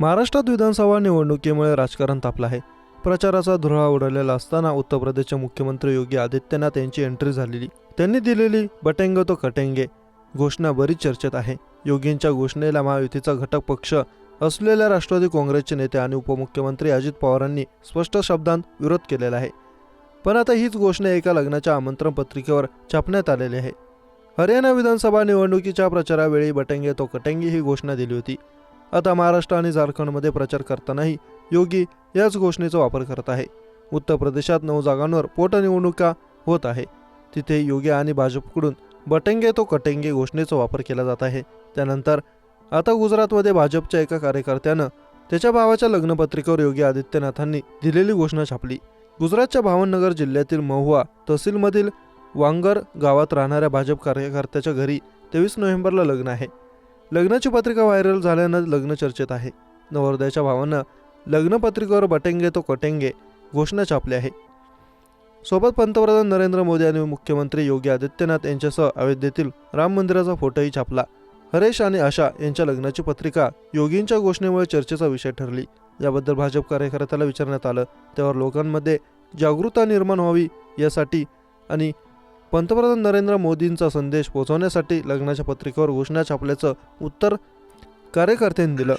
महाराष्ट्रात विधानसभा निवडणुकीमुळे राजकारण तापलं आहे. प्रचाराचा धुरा उडवलेला असताना उत्तर प्रदेशचे मुख्यमंत्री योगी आदित्यनाथ यांची एंट्री झालेली. त्यांनी दिलेली बटेंगे तो कटेंगे घोषणा बरीच चर्चेत आहे. योगींच्या घोषणेला महायुतीचा घटक पक्ष असलेल्या राष्ट्रवादी काँग्रेसचे नेते आणि उपमुख्यमंत्री अजित पवारांनी स्पष्ट शब्दांत विरोध केलेला आहे. पण आता हीच घोषणा एका लग्नाच्या आमंत्रण पत्रिकेवर छापण्यात आलेली आहे. हरियाणा विधानसभा निवडणुकीच्या प्रचारावेळी बटेंगे तो कटेंगे ही घोषणा दिली होती. आता महाराष्ट्र आणि झारखंडमध्ये प्रचार करतानाही योगी याच घोषणेचा वापर करत आहे. उत्तर प्रदेशात नऊ जागांवर पोटनिवडणुका होत आहे. तिथे योगी आणि भाजपकडून बटेंगे तो कटेंगे घोषणेचा वापर केला जात आहे. त्यानंतर आता गुजरातमध्ये भाजपच्या एका कार्यकर्त्यानं त्याच्या भावाच्या लग्नपत्रिकेवर योगी आदित्यनाथांनी दिलेली घोषणा छापली. गुजरातच्या भावनगर जिल्ह्यातील महुआ तहसीलमधील वांगर गावात राहणाऱ्या भाजप कार्यकर्त्याच्या घरी तेवीस नोव्हेंबरला लग्न आहे. लग्नाची पत्रिका व्हायरल झाल्यानं लग्न चर्चेत आहे. नवरदेच्या भावानं लग्नपत्रिकेवर बटेंगे तो कटेंगे घोषणा छापली आहे. सोबत पंतप्रधान नरेंद्र मोदी आणि मुख्यमंत्री योगी आदित्यनाथ यांच्यासह अयोध्येतील राम मंदिराचा फोटोही छापला. हरेश आणि आशा यांच्या लग्नाची पत्रिका योगींच्या घोषणेमुळे चर्चेचा विषय ठरली. याबद्दल भाजप कार्यकर्त्याला विचारण्यात आलं. त्यावर लोकांमध्ये जागरूकता निर्माण व्हावी यासाठी आणि पंतप्रधान नरेंद्र मोदींचा संदेश पोहोचवण्यासाठी लग्नाच्या पत्रिकेवर घोषणा छापल्याचं उत्तर कार्यकर्त्यांनी दिलं.